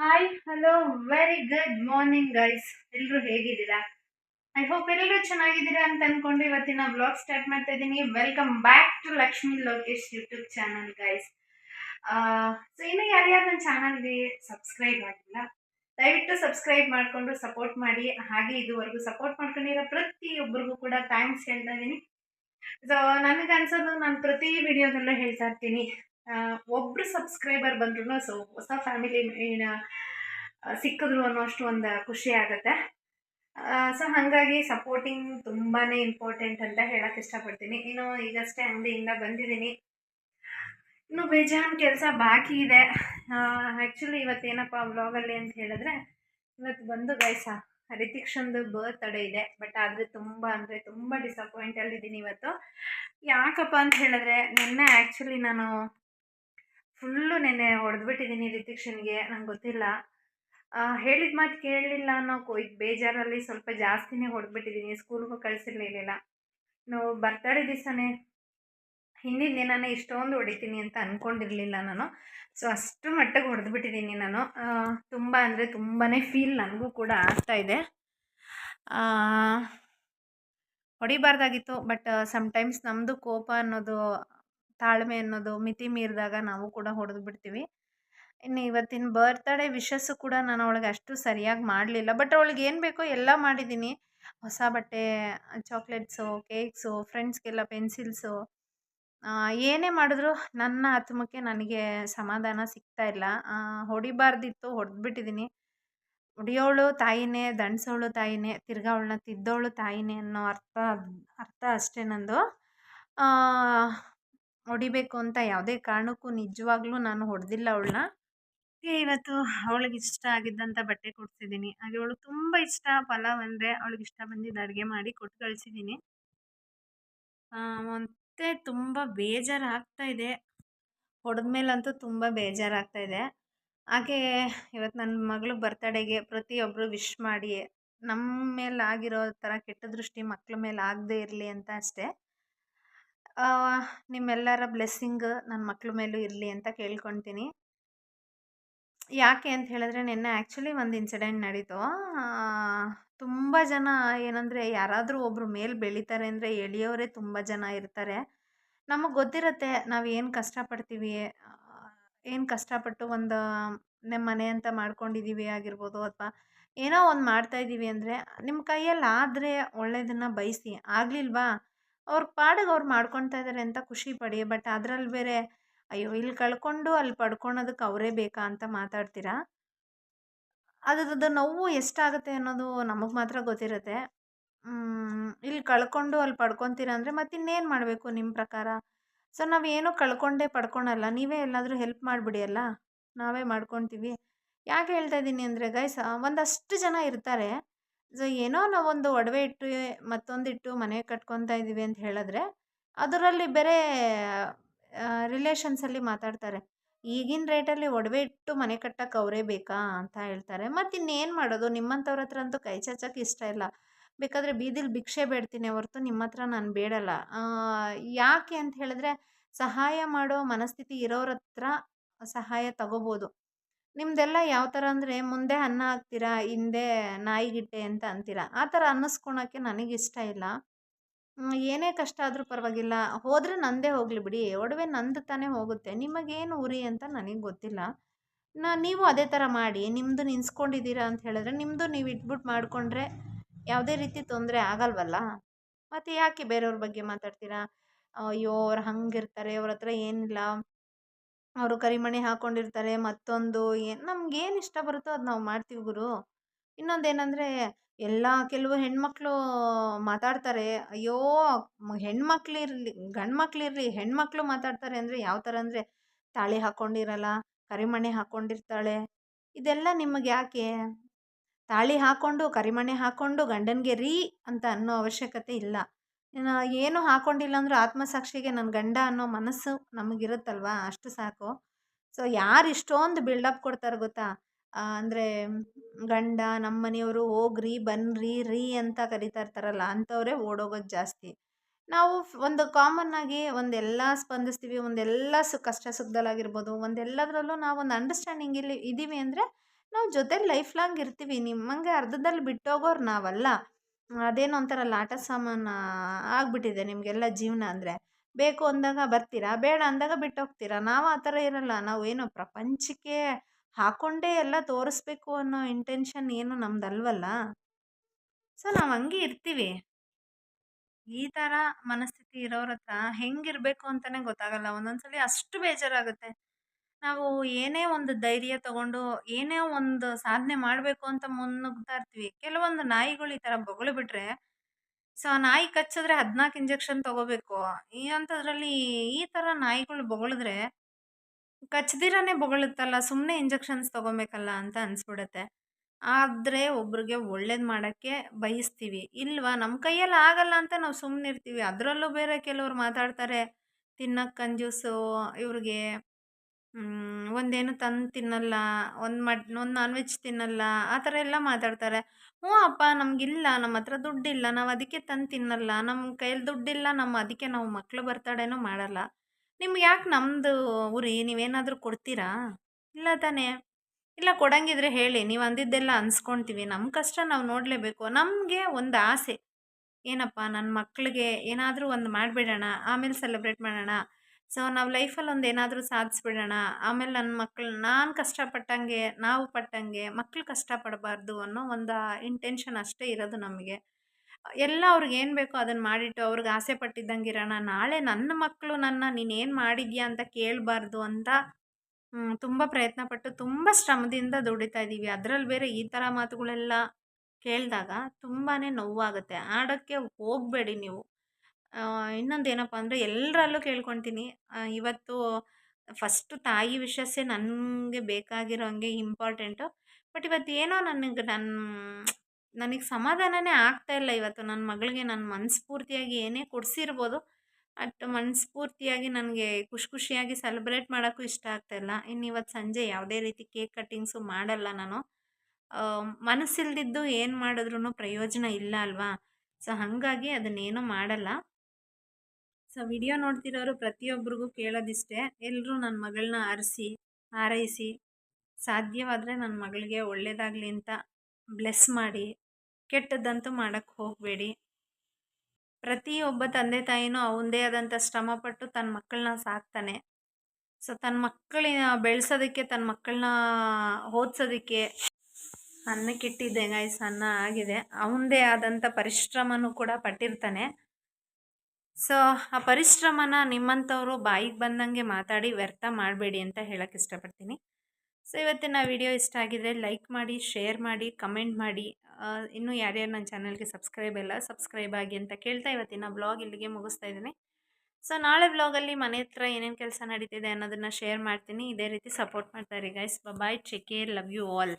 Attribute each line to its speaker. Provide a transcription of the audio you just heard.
Speaker 1: Hi hello very good morning guys ಎಲ್ಲರೂ ಹೇಗಿದ್ದೀರಾ? I hope ಎಲ್ಲರೂ ಚೆನ್ನಾಗಿದ್ದೀರಾ ಅಂತ ಅನ್ಕೊಂಡು ಇವತ್ತಿನ ಬ್ಲಾಗ್ ಸ್ಟಾರ್ಟ್ ಮಾಡ್ತಾ ಇದ್ದೀನಿ. Welcome back to Lakshmi Lokesh YouTube channel guys so ಇನ್ನು ಯಾರ್ಯಾರು ನನ್ನ ಚಾನಲ್ಗೆ ಸಬ್ಸ್ಕ್ರೈಬ್ ಆಗಿಲ್ಲ, ದಯವಿಟ್ಟು ಸಬ್ಸ್ಕ್ರೈಬ್ ಮಾಡಿಕೊಂಡು ಸಪೋರ್ಟ್ ಮಾಡಿ. ಹಾಗೆ ಇದುವರೆಗೂ ಸಪೋರ್ಟ್ ಮಾಡ್ಕೊಂಡಿರೋ ಪ್ರತಿಯೊಬ್ಬರಿಗೂ ಕೂಡ ಥ್ಯಾಂಕ್ಸ್ ಹೇಳ್ತಾ ಇದ್ದೀನಿ. ಸೊ ನನಗೆ ಅನ್ಸೋದು ನಾನು ಪ್ರತಿ ವಿಡಿಯೋದಲ್ಲೂ ಹೇಳ್ತಾ ಇರ್ತೀನಿ. ಆ, ಒಬ್ರು ಸಬ್ಸ್ಕ್ರೈಬರ್ ಬಂದ್ರು ಸೊ ಹೊಸ ಫ್ಯಾಮಿಲಿ ಸಿಕ್ಕಿದ್ರು ಅನ್ನೋಷ್ಟು ಒಂದು ಖುಷಿ ಆಗುತ್ತೆ. ಸೊ ಹಾಗಾಗಿ ಸಪೋರ್ಟಿಂಗ್ ತುಂಬಾ ಇಂಪಾರ್ಟೆಂಟ್ ಅಂತ ಹೇಳಕ್ಕೆ ಇಷ್ಟಪಡ್ತೀನಿ. ಇನ್ನು ಈಗಷ್ಟೇ ಅಂಗಡಿಯಿಂದ ಬಂದಿದ್ದೀನಿ. ಇನ್ನು ಬೇಜಾನ್ ಕೆಲಸ ಬಾಕಿ ಇದೆ. ಆ್ಯಕ್ಚುಲಿ ಇವತ್ತೇನಪ್ಪ ವ್ಲಾಗಲ್ಲಿ ಅಂತ ಹೇಳಿದ್ರೆ ಇವತ್ತು ಬಂದು ಗೈಸ ರಿತಿಕ್ಷನ್ದು ಬರ್ತ್ಡೇ ಇದೆ. ಬಟ್ ಆದರೆ ತುಂಬ ಅಂದರೆ ತುಂಬ ಡಿಸಪಾಯಿಂಟಲ್ಲಿದ್ದೀನಿ ಇವತ್ತು. ಯಾಕಪ್ಪ ಅಂತ ಹೇಳಿದ್ರೆ ನಿನ್ನೆ ಆ್ಯಕ್ಚುಲಿ ನಾನು ಫುಲ್ಲು ನೆನ್ನೆ ಹೊಡೆದ್ಬಿಟ್ಟಿದ್ದೀನಿ ರಿತಿಕ್ಷನ್ಗೆ, ನಂಗೆ ಗೊತ್ತಿಲ್ಲ. ಹೇಳಿದ ಮಾತು ಕೇಳಲಿಲ್ಲ ಅನ್ನೋ ಕೊಯ್ ಬೇಜಾರಲ್ಲಿ ಸ್ವಲ್ಪ ಜಾಸ್ತಿನೇ ಹೊಡೆದ್ಬಿಟ್ಟಿದ್ದೀನಿ ಸ್ಕೂಲ್ಗೂ ಕಳಿಸಿರ್ಲಿಲ್ಲ ನಾವು ಬರ್ತಡೇ ದಿವಸನೇ, ಹಿಂದಿನ ದಿನನೇ ಇಷ್ಟೊಂದು ಹೊಡಿತೀನಿ ಅಂತ ಅಂದ್ಕೊಂಡಿರಲಿಲ್ಲ ನಾನು. ಸೊ, ಅಷ್ಟು ಮಟ್ಟಿಗೆ ಹೊಡೆದ್ಬಿಟ್ಟಿದ್ದೀನಿ ನಾನು. ತುಂಬ ಅಂದರೆ ತುಂಬಾ ಫೀಲ್ ನನಗೂ ಕೂಡ ಆಗ್ತಾ ಇದೆ. ಹೊಡಿಬಾರ್ದಾಗಿತ್ತು, ಬಟ್ ಸಮ್ಟೈಮ್ಸ್ ನಮ್ಮದು ಕೋಪ ಅನ್ನೋದು ತಾಳ್ಮೆ ಅನ್ನೋದು ಮಿತಿ ಮೀರಿದಾಗ ನಾವು ಕೂಡ ಹೊಡೆದು ಬಿಡ್ತೀವಿ. ಇನ್ನು ಇವತ್ತಿನ ಬರ್ತ್ಡೇ ವಿಶಸ್ಸು ಕೂಡ ನಾನು ಅವಳಿಗೆ ಅಷ್ಟು ಸರಿಯಾಗಿ ಮಾಡಲಿಲ್ಲ. ಬಟ್ ಅವಳಿಗೆ ಏನು ಬೇಕೋ ಎಲ್ಲ ಮಾಡಿದ್ದೀನಿ. ಹೊಸ ಬಟ್ಟೆ ಚಾಕ್ಲೇಟ್ಸು ಕೇಕ್ಸು ಫ್ರೆಂಡ್ಸ್ಗೆಲ್ಲ ಪೆನ್ಸಿಲ್ಸು ಏನೇ ಮಾಡಿದ್ರು ನನ್ನ ಆತ್ಮಕ್ಕೆ ನನಗೆ ಸಮಾಧಾನ ಸಿಗ್ತಾ ಇಲ್ಲ. ಹೊಡಿಬಾರ್ದಿತ್ತು ಹೊಡೆದ್ಬಿಟ್ಟಿದ್ದೀನಿ ಹೊಡಿಯೋಳು ತಾಯಿನೇ, ದಂಡ್ಸೋಳು ತಾಯಿನೇ, ತಿರ್ಗಾ ಅವಳನ್ನ ತಿದ್ದೋಳು ತಾಯಿನೇ ಅನ್ನೋ ಅರ್ಥ ಅರ್ಥ ಅಷ್ಟೇ ನಂದು. ಹೊಡಿಬೇಕು ಅಂತ ಯಾವುದೇ ಕಾರಣಕ್ಕೂ ನಿಜವಾಗ್ಲೂ ನಾನು ಹೊಡೆದಿಲ್ಲ ಅವಳನ್ನ. ಇವತ್ತು ಅವಳಿಗೆ ಇಷ್ಟ ಆಗಿದ್ದಂಥ ಬಟ್ಟೆ ಕೊಡ್ಸಿದ್ದೀನಿ. ಹಾಗೆ ಅವಳು ತುಂಬ ಇಷ್ಟ ಪಲಾವ್ ಅಂದರೆ ಅವಳಿಗೆ ಇಷ್ಟ ಬಂದಿದ್ದು ಅಡುಗೆ ಮಾಡಿ ಕೊಟ್ಟು ಕಳಿಸಿದ್ದೀನಿ. ಮತ್ತು ತುಂಬ ಬೇಜಾರಾಗ್ತಾ ಇದೆ. ಹೊಡೆದ್ಮೇಲಂತೂ ತುಂಬ ಬೇಜಾರಾಗ್ತಾ ಇದೆ. ಹಾಗೆ ಇವತ್ತು ನನ್ನ ಮಗಳು ಬರ್ತಡೇಗೆ ಪ್ರತಿಯೊಬ್ಬರು ವಿಶ್ ಮಾಡಿ ನಮ್ಮ ಮೇಲೆ ಆಗಿರೋ ಥರ ಕೆಟ್ಟ ದೃಷ್ಟಿ ಮಕ್ಕಳ ಮೇಲೆ ಆಗದೇ ಇರಲಿ ಅಂತ ಅಷ್ಟೇ. ನಿಮ್ಮೆಲ್ಲರ ಬ್ಲೆಸ್ಸಿಂಗ್ ನನ್ನ ಮಕ್ಳ ಮೇಲೂ ಇರಲಿ ಅಂತ ಕೇಳ್ಕೊತೀನಿ. ಯಾಕೆ ಅಂತ ಹೇಳಿದ್ರೆ, ನಿನ್ನೆ ಆ್ಯಕ್ಚುಲಿ ಒಂದು ಇನ್ಸಿಡೆಂಟ್ ನಡೀತು. ತುಂಬ ಜನ ಏನಂದರೆ, ಯಾರಾದರೂ ಒಬ್ಬರು ಮೇಲೆ ಬೆಳೀತಾರೆ ಅಂದರೆ ಎಳೆಯೋರೇ ತುಂಬ ಜನ ಇರ್ತಾರೆ. ನಮಗೆ ಗೊತ್ತಿರುತ್ತೆ, ನಾವು ಏನು ಕಷ್ಟಪಡ್ತೀವಿ ಏನು ಕಷ್ಟಪಟ್ಟು ಒಂದು ನಿಮ್ಮ ಮನೆ ಅಂತ ಮಾಡ್ಕೊಂಡಿದ್ದೀವಿ ಆಗಿರ್ಬೋದು ಅಥವಾ ಏನೋ ಒಂದು ಮಾಡ್ತಾಯಿದ್ದೀವಿ ಅಂದರೆ ನಿಮ್ಮ ಕೈಯಲ್ಲಿ ಆದರೆ ಒಳ್ಳೆಯದನ್ನು ಬಯಸಿ. ಆಗಲಿಲ್ವಾ? ಅವ್ರ ಪಾಡಿಗೆ ಅವ್ರು ಮಾಡ್ಕೊತಾ ಇದ್ದಾರೆ ಅಂತ ಖುಷಿ ಪಡಿ, ಬಟ್ ಅದ್ರಲ್ಲಿ ಬೇರೆ, ಅಯ್ಯೋ, ಇಲ್ಲಿ ಕಳ್ಕೊಂಡು ಅಲ್ಲಿ ಪಡ್ಕೊಳೋದಕ್ಕೆ ಅವರೇ ಬೇಕಾ? ಅಂತ ಮಾತಾಡ್ತೀರಾ? ಅದ್ರದ್ದು ನೋವು ಎಷ್ಟಾಗುತ್ತೆ ಅನ್ನೋದು ನಮಗೆ ಮಾತ್ರ ಗೊತ್ತಿರುತ್ತೆ. ಇಲ್ಲಿ ಕಳ್ಕೊಂಡು ಅಲ್ಲಿ ಪಡ್ಕೊತೀರ? ಅಂದರೆ, ಮತ್ತೆ ಇನ್ನೇನು ಮಾಡಬೇಕು ನಿಮ್ಮ ಪ್ರಕಾರ? ಸೊ, ನಾವು ಏನೂ ಕಳ್ಕೊಂಡೇ ಪಡ್ಕೊಳಲ್ಲ. ನೀವೇ ಎಲ್ಲಾದರೂ ಹೆಲ್ಪ್ ಮಾಡಿಬಿಡಿ ಅಲ್ಲ? ನಾವೇ ಮಾಡ್ಕೊತೀವಿ ಯಾಕೆ ಹೇಳ್ತಾ ಇದ್ದೀನಿ ಅಂದರೆ, ಗೈಸ್, ಒಂದಷ್ಟು ಜನ ಇರ್ತಾರೆ. ಸೊ, ಏನೋ ನಾವೊಂದು ಒಡವೆ ಇಟ್ಟು, ಮತ್ತೊಂದಿಟ್ಟು ಮನೆ ಕಟ್ಕೊತಾ ಇದ್ದೀವಿ ಅಂತ ಹೇಳಿದ್ರೆ, ಅದರಲ್ಲಿ ಬೇರೆ ರಿಲೇಷನ್ಸಲ್ಲಿ ಮಾತಾಡ್ತಾರೆ. ಈಗಿನ ರೇಟಲ್ಲಿ ಒಡವೆ ಇಟ್ಟು ಮನೆ ಕಟ್ಟಕ್ಕೆ ಅವರೇ ಬೇಕಾ ಅಂತ ಹೇಳ್ತಾರೆ. ಮತ್ತು ಇನ್ನೇನು ಮಾಡೋದು? ನಿಮ್ಮಂಥವ್ರ ಹತ್ರ ಅಂತೂ ಕೈ ಚಾಚಕ್ಕೆ ಇಷ್ಟ ಇಲ್ಲ. ಬೇಕಾದರೆ ಬೀದಿಲಿ ಭಿಕ್ಷೆ ಬೇಡ್ತೀನಿ ಹೊರತು ನಿಮ್ಮ ಹತ್ರ ನಾನು ಬೇಡಲ್ಲ. ಯಾಕೆ ಅಂತ ಹೇಳಿದ್ರೆ, ಸಹಾಯ ಮಾಡೋ ಮನಸ್ಥಿತಿ ಇರೋರ ಸಹಾಯ ತಗೋಬೋದು. ನಿಮ್ಮದೆಲ್ಲ ಯಾವ ಥರ ಅಂದರೆ ಮುಂದೆ ಅನ್ನ ಹಾಕ್ತೀರಾ, ಹಿಂದೆ ನಾಯಿಗಿಟ್ಟೆ ಅಂತ ಅಂತೀರ? ಆ ಥರ ಅನ್ನಿಸ್ಕೊಳಕ್ಕೆ ನನಗಿಷ್ಟ ಇಲ್ಲ. ಏನೇ ಕಷ್ಟ ಆದರೂ ಪರವಾಗಿಲ್ಲ. ಹೋದರೆ ನಂದೇ ಹೋಗಲಿ ಬಿಡಿ. ಒಡವೆ ನಂದು ತಾನೇ ಹೋಗುತ್ತೆ. ನಿಮಗೇನು ಉರಿ ಅಂತ ನನಗೆ ಗೊತ್ತಿಲ್ಲ. ನಾ, ನೀವು ಅದೇ ಥರ ಮಾಡಿ. ನಿಮ್ಮದು ನಿನ್ಸ್ಕೊಂಡಿದ್ದೀರಾ ಅಂತ ಹೇಳಿದ್ರೆ ನಿಮ್ಮದು ನೀವು ಇಟ್ಬಿಟ್ಟು ಮಾಡಿಕೊಂಡ್ರೆ ಯಾವುದೇ ರೀತಿ ತೊಂದರೆ ಆಗಲ್ವಲ್ಲ? ಮತ್ತು ಯಾಕೆ ಬೇರೆಯವ್ರ ಬಗ್ಗೆ ಮಾತಾಡ್ತೀರಾ? ಅಯ್ಯೋ, ಅವ್ರು ಹಂಗಿರ್ತಾರೆ ಅವ್ರ ಹತ್ರ ಏನಿಲ್ಲ. ಅವರು ಕರಿಮಣಿ ಹಾಕ್ಕೊಂಡಿರ್ತಾರೆ ಮತ್ತೊಂದು ಏನು ನಮ್ಗೇನು ಇಷ್ಟ ಬರುತ್ತೋ ಅದು ನಾವು ಮಾಡ್ತೀವಿ ಗುರು. ಇನ್ನೊಂದೇನೆಂದರೆ ಎಲ್ಲ ಕೆಲವು ಹೆಣ್ಮಕ್ಳು ಮಾತಾಡ್ತಾರೆ, ಅಯ್ಯೋ ಹೆಣ್ಮಕ್ಳಿರಲಿ ಗಂಡು ಮಕ್ಳಿರಲಿ ಹೆಣ್ಮಕ್ಳು ಮಾತಾಡ್ತಾರೆ ಅಂದರೆ ಯಾವ ಥರ ಅಂದರೆ ತಾಳಿ ಹಾಕ್ಕೊಂಡಿರಲ್ಲ ಕರಿಮಣೆ ಹಾಕ್ಕೊಂಡಿರ್ತಾಳೆ ಇದೆಲ್ಲ ನಿಮಗೆ ಯಾಕೆ? ತಾಳಿ ಹಾಕ್ಕೊಂಡು ಕರಿಮಣೆ ಹಾಕ್ಕೊಂಡು ಗಂಡನಿಗೆ ರೀ ಅಂತ ಅನ್ನೋ ಅವಶ್ಯಕತೆ ಇಲ್ಲ. ಏನು ಹಾಕ್ಕೊಂಡಿಲ್ಲ ಅಂದರೂ ಆತ್ಮಸಾಕ್ಷಿಗೆ ನನ್ನ ಗಂಡ ಅನ್ನೋ ಮನಸ್ಸು ನಮಗಿರುತ್ತಲ್ವಾ? ಅಷ್ಟು ಸಾಕು. ಸೊ, ಯಾರು ಇಷ್ಟೊಂದು ಬಿಲ್ಡಪ್ ಕೊಡ್ತಾರೆ ಗೊತ್ತಾ? ಅಂದರೆ ಗಂಡ ನಮ್ಮ ಮನೆಯವರು ಹೋಗ್ರಿ ಬನ್ನಿರಿ ರೀ ಅಂತ ಕರಿತಾ ಇರ್ತಾರಲ್ಲ, ಅಂಥವರೇ ಓಡೋಗೋದು ಜಾಸ್ತಿ. ನಾವು ಒಂದು ಕಾಮನ್ ಆಗಿ ಒಂದೆಲ್ಲ ಸ್ಪಂದಿಸ್ತೀವಿ ಒಂದೆಲ್ಲ ಸುಖ ಕಷ್ಟ ಸುಖದಲ್ಲಾಗಿರ್ಬೋದು ಒಂದೆಲ್ಲದರಲ್ಲೂ ನಾವು ಒಂದು ಅಂಡರ್ಸ್ಟ್ಯಾಂಡಿಂಗ್ ಇಲ್ಲಿ ಇದ್ದೀವಿ ಅಂದರೆ ನಾವು ಜೊತೆ ಲೈಫ್ ಲಾಂಗ್ ಇರ್ತೀವಿ. ನಿಮ್ಮಂಗೆ ಅರ್ಧದಲ್ಲಿ ಬಿಟ್ಟೋಗೋರು ನಾವಲ್ಲ. ಅದೇನೋ ಒಂಥರ ಲಾಟ ಸಾಮಾನು ಆಗಿಬಿಟ್ಟಿದೆ ನಿಮಗೆಲ್ಲ ಜೀವನ ಅಂದರೆ. ಬೇಕು ಅಂದಾಗ ಬರ್ತೀರಾ, ಬೇಡ ಅಂದಾಗ ಬಿಟ್ಟು ಹೋಗ್ತೀರಾ ನಾವು ಆ ಥರ ಇರಲ್ಲ. ನಾವು ಏನು ಪ್ರಪಂಚಕ್ಕೆ ಹಾಕ್ಕೊಂಡೇ ಎಲ್ಲ ತೋರಿಸ್ಬೇಕು ಅನ್ನೋ ಇಂಟೆನ್ಷನ್ ಏನು ನಮ್ದಲ್ವಲ್ಲ? ಸೊ ನಾವು ಹಂಗೆ ಇರ್ತೀವಿ. ಈ ಥರ ಮನಸ್ಥಿತಿ ಇರೋರ ಹತ್ರ ಹೆಂಗಿರಬೇಕು ಅಂತಲೇ ಗೊತ್ತಾಗಲ್ಲ. ಒಂದೊಂದು ಸಲ ಅಷ್ಟು ಬೇಜಾರಾಗುತ್ತೆ. ನಾವು ಏನೇ ಒಂದು ಧೈರ್ಯ ತಗೊಂಡು, ಏನೇ ಒಂದು ಸಾಧನೆ ಮಾಡಬೇಕು ಅಂತ ಮುನ್ನುಗ್ತಾ ಇರ್ತೀವಿ. ಕೆಲವೊಂದು ನಾಯಿಗಳು ಈ ಥರ ಬೊಗಳು ಬಿಟ್ರೆ, ಸೊ ನಾಯಿ ಕಚ್ಚಿದ್ರೆ ಹದಿನಾಲ್ಕು ಇಂಜೆಕ್ಷನ್ ತಗೋಬೇಕು. ಈ ಅಂಥದ್ರಲ್ಲಿ ಈ ಥರ ನಾಯಿಗಳು ಬೊಗಳಿದ್ರೆ ಕಚ್ಚದಿರನೇ ಬೊಗಳುತ್ತಲ್ಲ ಸುಮ್ಮನೆ ಇಂಜೆಕ್ಷನ್ಸ್ ತಗೋಬೇಕಲ್ಲ ಅಂತ ಅನಿಸ್ಬಿಡುತ್ತೆ. ಆದರೆ ಒಬ್ರಿಗೆ ಒಳ್ಳೇದು ಮಾಡೋಕ್ಕೆ ಬಯಸ್ತೀವಿ. ಇಲ್ವಾ? ನಮ್ಮ ಕೈಯಲ್ಲಿ ಆಗಲ್ಲ ಅಂತ ನಾವು ಸುಮ್ಮನಿರ್ತೀವಿ ಅದರಲ್ಲೂ ಬೇರೆ ಕೆಲವ್ರು ಮಾತಾಡ್ತಾರೆ. ತಿನ್ನಕ್ಕೆ ಕಂಜೂಸು, ಇವ್ರಿಗೆ ಒಂದೇನು ತಂದು ತಿನ್ನಲ್ಲ, ಒಂದು ಮಟ್ ಒಂದು ನಾನ್ ವೆಜ್ ತಿನ್ನಲ್ಲ, ಆ ಥರ ಎಲ್ಲ ಮಾತಾಡ್ತಾರೆ. ಹ್ಞೂ ಅಪ್ಪ, ನಮಗಿಲ್ಲ ನಮ್ಮ ಹತ್ರ ದುಡ್ಡಿಲ್ಲ, ನಾವು ಅದಕ್ಕೆ ತಂದು ತಿನ್ನಲ್ಲ ನಮ್ಮ ಕೈಯಲ್ಲಿ ದುಡ್ಡಿಲ್ಲ ನಮ್ಮ ಅದಕ್ಕೆ ನಾವು ಮಕ್ಕಳು ಬರ್ತಡೇನೂ ಮಾಡಲ್ಲ. ನಿಮ್ಗೆ ಯಾಕೆ ನಮ್ಮದು ಉರಿ ನೀವೇನಾದರೂ ಕೊಡ್ತೀರಾ? ಇಲ್ಲ ತಾನೇ. ಇಲ್ಲ, ಕೊಡಂಗಿದ್ರೆ ಹೇಳಿ, ನೀವು ಅಂದಿದ್ದೆಲ್ಲ ಅನ್ಸ್ಕೊಳ್ತೀವಿ ನಮ್ಮ ಕಷ್ಟ ನಾವು ನೋಡಲೇಬೇಕು. ನಮಗೆ ಒಂದು ಆಸೆ. ಏನಪ್ಪ ನನ್ನ ಮಕ್ಕಳಿಗೆ ಏನಾದರೂ ಒಂದು ಮಾಡಿಬಿಡೋಣ, ಆಮೇಲೆ ಸೆಲೆಬ್ರೇಟ್ ಮಾಡೋಣ ಸೊ, ನಾವು ಲೈಫಲ್ಲಿ ಒಂದು ಏನಾದರೂ ಸಾಧಿಸ್ಬಿಡೋಣ. ಆಮೇಲೆ ನನ್ನ ಮಕ್ಳು, ನಾನು ಕಷ್ಟಪಟ್ಟಂಗೆ, ನಾವು ಪಟ್ಟಂಗೆ ಮಕ್ಳು ಕಷ್ಟಪಡಬಾರ್ದು ಅನ್ನೋ ಒಂದು ಇಂಟೆನ್ಷನ್ ಅಷ್ಟೇ ಇರೋದು ನಮಗೆ. ಎಲ್ಲ ಅವ್ರಿಗೆ ಏನು ಬೇಕೋ ಅದನ್ನು ಮಾಡಿಟ್ಟು ಅವ್ರಿಗೆ ಆಸೆ ಪಟ್ಟಿದ್ದಂಗೆ ಇರೋಣ ನಾಳೆ ನನ್ನ ಮಕ್ಕಳು ನನ್ನ ನೀನೇನು ಮಾಡಿದ್ಯಾ ಅಂತ ಕೇಳಬಾರ್ದು ಅಂತ ತುಂಬ ಪ್ರಯತ್ನಪಟ್ಟು ತುಂಬ ಶ್ರಮದಿಂದ ದುಡಿತಾ ಇದ್ದೀವಿ ಅದರಲ್ಲಿ ಬೇರೆ ಈ ಥರ ಮಾತುಗಳೆಲ್ಲ ಕೇಳಿದಾಗ ತುಂಬಾ ನೋವಾಗುತ್ತೆ. ಆಡೋಕ್ಕೆ ಹೋಗಬೇಡಿ ನೀವು. ಇನ್ನೊಂದು ಏನಪ್ಪ ಅಂದರೆ ಎಲ್ಲರಲ್ಲೂ ಕೇಳ್ಕೊತೀನಿ. ಇವತ್ತು ಫಸ್ಟು ತಾಯಿ ವಿಷಸ್ಸೇ ನನಗೆ ಬೇಕಾಗಿರೋ ಹಂಗೆ ಇಂಪಾರ್ಟೆಂಟು. ಬಟ್ ಇವತ್ತು ಏನೋ ನನಗೆ ನನ್ನ ನನಗೆ ಸಮಾಧಾನನೇ ಇಲ್ಲ ಇವತ್ತು. ನನ್ನ ಮಗಳಿಗೆ ನಾನು ಮನಸ್ಫೂರ್ತಿಯಾಗಿ ಏನೇ ಕೊಡಿಸಿರ್ಬೋದು, ಅಟ್ ಮನಸ್ಫೂರ್ತಿಯಾಗಿ ನನಗೆ ಖುಷಿ ಖುಷಿಯಾಗಿ ಸೆಲೆಬ್ರೇಟ್ ಮಾಡೋಕ್ಕೂ ಇಷ್ಟ ಆಗ್ತಾಯಿಲ್ಲ ಇನ್ನು ಇವತ್ತು ಸಂಜೆ ಯಾವುದೇ ರೀತಿ ಕೇಕ್ ಕಟ್ಟಿಂಗ್ಸು ಮಾಡಲ್ಲ ನಾನು. ಮನಸ್ಸಿಲ್ದಿದ್ದು ಏನು ಮಾಡಿದ್ರೂ ಪ್ರಯೋಜನ ಇಲ್ಲ ಅಲ್ವಾ? ಸೊ, ಹಾಗಾಗಿ ಅದನ್ನೇನು ಮಾಡಲ್ಲ. ಸೊ ವಿಡಿಯೋ ನೋಡ್ತಿರೋರು ಪ್ರತಿಯೊಬ್ಬರಿಗೂ ಕೇಳೋದಿಷ್ಟೇ. ಎಲ್ಲರೂ ನನ್ನ ಮಗಳನ್ನ ಆರಿಸಿ ಹಾರೈಸಿ, ಸಾಧ್ಯವಾದರೆ ನನ್ನ ಮಗಳಿಗೆ ಒಳ್ಳೆಯದಾಗಲಿ ಅಂತ ಬ್ಲೆಸ್ ಮಾಡಿ, ಕೆಟ್ಟದ್ದಂತೂ ಮಾಡೋಕ್ಕೆ ಹೋಗಬೇಡಿ. ಪ್ರತಿಯೊಬ್ಬ ತಂದೆ ತಾಯಿನೂ ಅವಂದೇ ಆದಂಥ ಶ್ರಮಪಟ್ಟು ತನ್ನ ಮಕ್ಕಳನ್ನ ಸಾಕ್ತಾನೆ. ಸೊ ತನ್ನ ಮಕ್ಕಳಿನ ಬೆಳೆಸೋದಕ್ಕೆ ತನ್ನ ಮಕ್ಕಳನ್ನ ಓದ್ಸೋದಕ್ಕೆ ಅನ್ನಕ್ಕಿಟ್ಟಿದ್ದೆ ಗಾಯ್ಸ್ ಅನ್ನ ಆಗಿದೆ ಅವಂದೇ ಆದಂಥ ಪರಿಶ್ರಮನೂ ಕೂಡ ಪಟ್ಟಿರ್ತಾನೆ. ಸೊ, ಆ ಪರಿಶ್ರಮನ ನಿಮ್ಮಂಥವರು ಬಾಯಿಗೆ ಬಂದಂಗೆ ಮಾತಾಡಿ ವ್ಯರ್ಥ ಮಾಡಬೇಡಿ ಅಂತ ಹೇಳಕ್ಕೆ ಇಷ್ಟಪಡ್ತೀನಿ. ಸೊ, ಇವತ್ತಿನ ವಿಡಿಯೋ ಇಷ್ಟ ಆಗಿದ್ರೆ ಲೈಕ್ ಮಾಡಿ, ಶೇರ್ ಮಾಡಿ, ಕಮೆಂಟ್ ಮಾಡಿ. ಇನ್ನೂ ಯಾರ್ಯಾರು ನನ್ನ ಚಾನಲ್ಗೆ ಸಬ್ಸ್ಕ್ರೈಬ್ ಇಲ್ಲ, ಸಬ್ಸ್ಕ್ರೈಬ್ ಆಗಿ ಅಂತ ಕೇಳ್ತಾ ಇವತ್ತಿನ ಬ್ಲಾಗ್ ಇಲ್ಲಿಗೆ ಮುಗಿಸ್ತಾ ಇದ್ದೀನಿ. ಸೊ, ನಾಳೆ ಬ್ಲಾಗಲ್ಲಿ ಮನೆ ಹತ್ರ ಏನೇನು ಕೆಲಸ ನಡೀತಿದೆ ಅನ್ನೋದನ್ನು ಶೇರ್ ಮಾಡ್ತೀನಿ. ಇದೇ ರೀತಿ ಸಪೋರ್ಟ್ ಮಾಡ್ತಾರೆ guys bye take care love you all